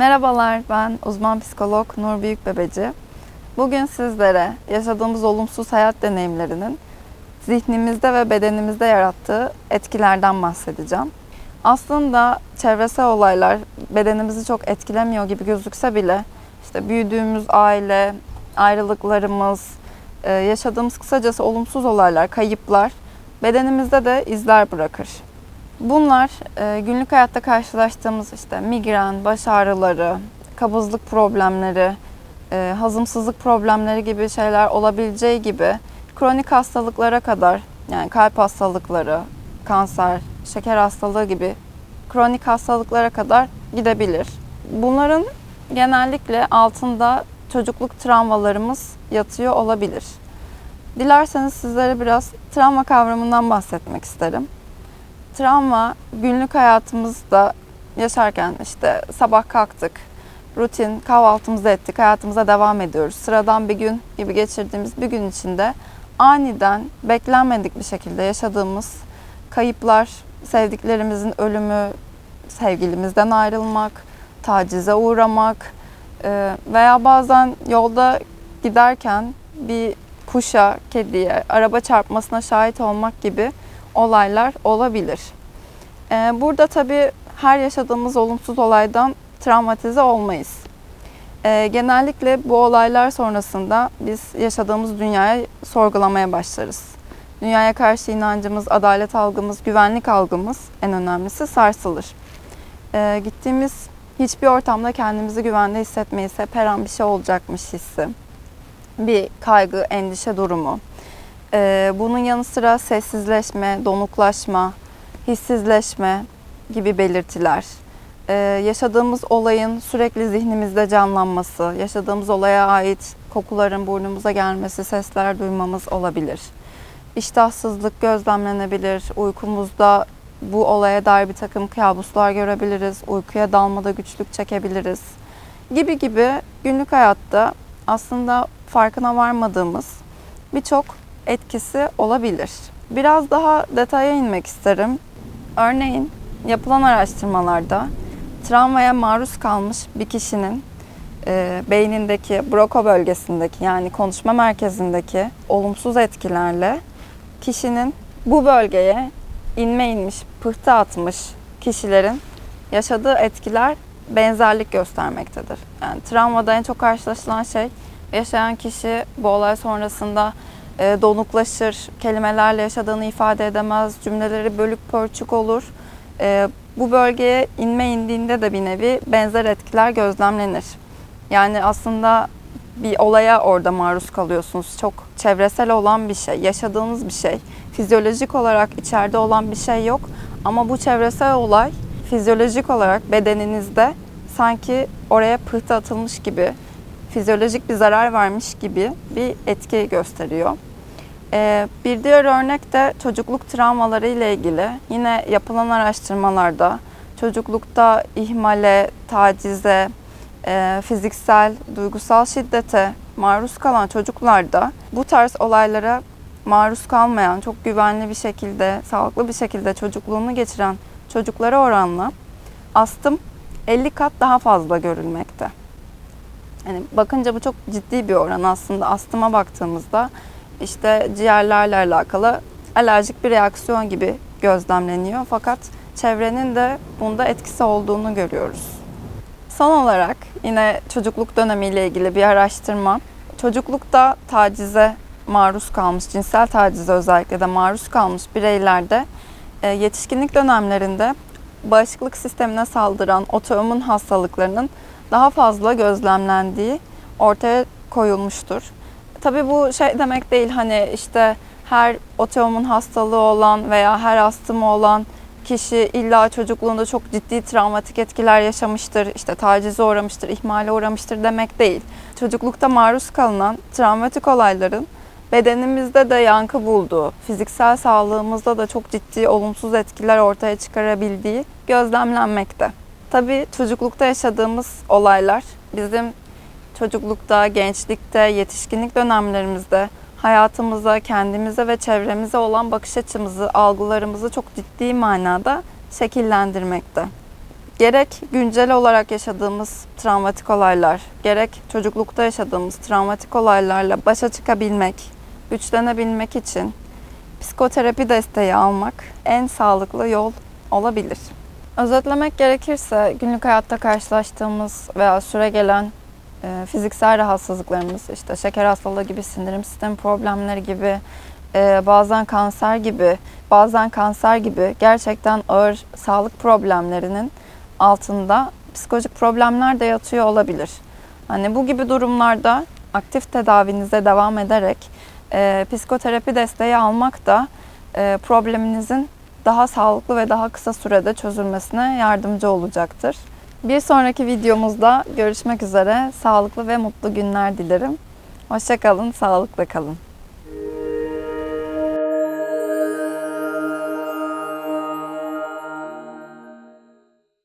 Merhabalar, ben uzman psikolog Nur Büyükbebeci. Bugün sizlere yaşadığımız olumsuz hayat deneyimlerinin zihnimizde ve bedenimizde yarattığı etkilerden bahsedeceğim. Aslında çevresel olaylar bedenimizi çok etkilemiyor gibi gözükse bile işte büyüdüğümüz aile, ayrılıklarımız, e, yaşadığımız kısacası olumsuz olaylar, kayıplar bedenimizde de izler bırakır. Bunlar e, günlük hayatta karşılaştığımız işte migren, baş ağrıları, kabızlık problemleri, e, hazımsızlık problemleri gibi şeyler olabileceği gibi kronik hastalıklara kadar yani kalp hastalıkları, kanser, şeker hastalığı gibi kronik hastalıklara kadar gidebilir. Bunların genellikle altında çocukluk travmalarımız yatıyor olabilir. Dilerseniz sizlere biraz travma kavramından bahsetmek isterim. Travma günlük hayatımızda yaşarken işte sabah kalktık, rutin kahvaltımızı ettik, hayatımıza devam ediyoruz. Sıradan bir gün gibi geçirdiğimiz bir gün içinde aniden beklenmedik bir şekilde yaşadığımız kayıplar, sevdiklerimizin ölümü, sevgilimizden ayrılmak, tacize uğramak e, veya bazen yolda giderken bir kuşa, kediye, araba çarpmasına şahit olmak gibi olaylar olabilir. Ee, Burada tabii her yaşadığımız olumsuz olaydan travmatize olmayız. Ee, Genellikle bu olaylar sonrasında biz yaşadığımız dünyayı sorgulamaya başlarız. Dünyaya karşı inancımız, adalet algımız, güvenlik algımız en önemlisi sarsılır. Ee, Gittiğimiz hiçbir ortamda kendimizi güvende hissetmeyiz. Hep bir şey olacakmış hissi. Bir kaygı, endişe durumu. Ee, bunun yanı sıra sessizleşme, donuklaşma, hissizleşme gibi belirtiler. Ee, yaşadığımız olayın sürekli zihnimizde canlanması, yaşadığımız olaya ait kokuların burnumuza gelmesi, sesler duymamız olabilir. İştahsızlık gözlemlenebilir, uykumuzda bu olaya dair bir takım kabuslar görebiliriz, uykuya dalmada güçlük çekebiliriz gibi gibi günlük hayatta aslında farkına varmadığımız birçok etkisi olabilir. Biraz daha detaya inmek isterim. Örneğin yapılan araştırmalarda travmaya maruz kalmış bir kişinin e, beynindeki Broca bölgesindeki yani konuşma merkezindeki olumsuz etkilerle kişinin bu bölgeye inme inmiş, pıhtı atmış kişilerin yaşadığı etkiler benzerlik göstermektedir. Yani travmada en çok karşılaşılan şey yaşayan kişi bu olay sonrasında donuklaşır, kelimelerle yaşadığını ifade edemez, cümleleri bölük pörçük olur. E, bu bölgeye inme indiğinde de bir nevi benzer etkiler gözlemlenir. Yani aslında bir olaya orada maruz kalıyorsunuz. Çok çevresel olan bir şey, yaşadığınız bir şey. Fizyolojik olarak içeride olan bir şey yok. Ama bu çevresel olay fizyolojik olarak bedeninizde sanki oraya pıhtı atılmış gibi, fizyolojik bir zarar vermiş gibi bir etki gösteriyor. Ee, bir diğer örnek de çocukluk travmaları ile ilgili. Yine yapılan araştırmalarda çocuklukta ihmale, tacize, e, fiziksel, duygusal şiddete maruz kalan çocuklarda bu tarz olaylara maruz kalmayan, çok güvenli bir şekilde, sağlıklı bir şekilde çocukluğunu geçiren çocuklara oranla astım 50 kat daha fazla görülmekte. Yani bakınca bu çok ciddi bir oran aslında astıma baktığımızda işte ciğerlerle alakalı alerjik bir reaksiyon gibi gözlemleniyor. Fakat çevrenin de bunda etkisi olduğunu görüyoruz. Son olarak yine çocukluk dönemiyle ilgili bir araştırma. Çocuklukta tacize maruz kalmış, cinsel tacize özellikle de maruz kalmış bireylerde e, yetişkinlik dönemlerinde bağışıklık sistemine saldıran otoimmün hastalıklarının daha fazla gözlemlendiği ortaya koyulmuştur. Tabii bu şey demek değil hani işte her otoimmün hastalığı olan veya her astımı olan kişi illa çocukluğunda çok ciddi travmatik etkiler yaşamıştır, işte tacize uğramıştır, ihmale uğramıştır demek değil. Çocuklukta maruz kalınan travmatik olayların bedenimizde de yankı bulduğu, fiziksel sağlığımızda da çok ciddi olumsuz etkiler ortaya çıkarabildiği gözlemlenmekte. Tabii çocuklukta yaşadığımız olaylar bizim çocuklukta, gençlikte, yetişkinlik dönemlerimizde hayatımıza, kendimize ve çevremize olan bakış açımızı, algılarımızı çok ciddi manada şekillendirmekte. gerek güncel olarak yaşadığımız travmatik olaylar, gerek çocuklukta yaşadığımız travmatik olaylarla başa çıkabilmek, güçlenebilmek için psikoterapi desteği almak en sağlıklı yol olabilir. Özetlemek gerekirse günlük hayatta karşılaştığımız veya süre gelen e, fiziksel rahatsızlıklarımız, işte şeker hastalığı gibi, sindirim sistemi problemleri gibi, e, bazen kanser gibi, bazen kanser gibi gerçekten ağır sağlık problemlerinin altında psikolojik problemler de yatıyor olabilir. Hani bu gibi durumlarda aktif tedavinize devam ederek e, psikoterapi desteği almak da e, probleminizin daha sağlıklı ve daha kısa sürede çözülmesine yardımcı olacaktır. Bir sonraki videomuzda görüşmek üzere. Sağlıklı ve mutlu günler dilerim. Hoşçakalın, sağlıkla kalın.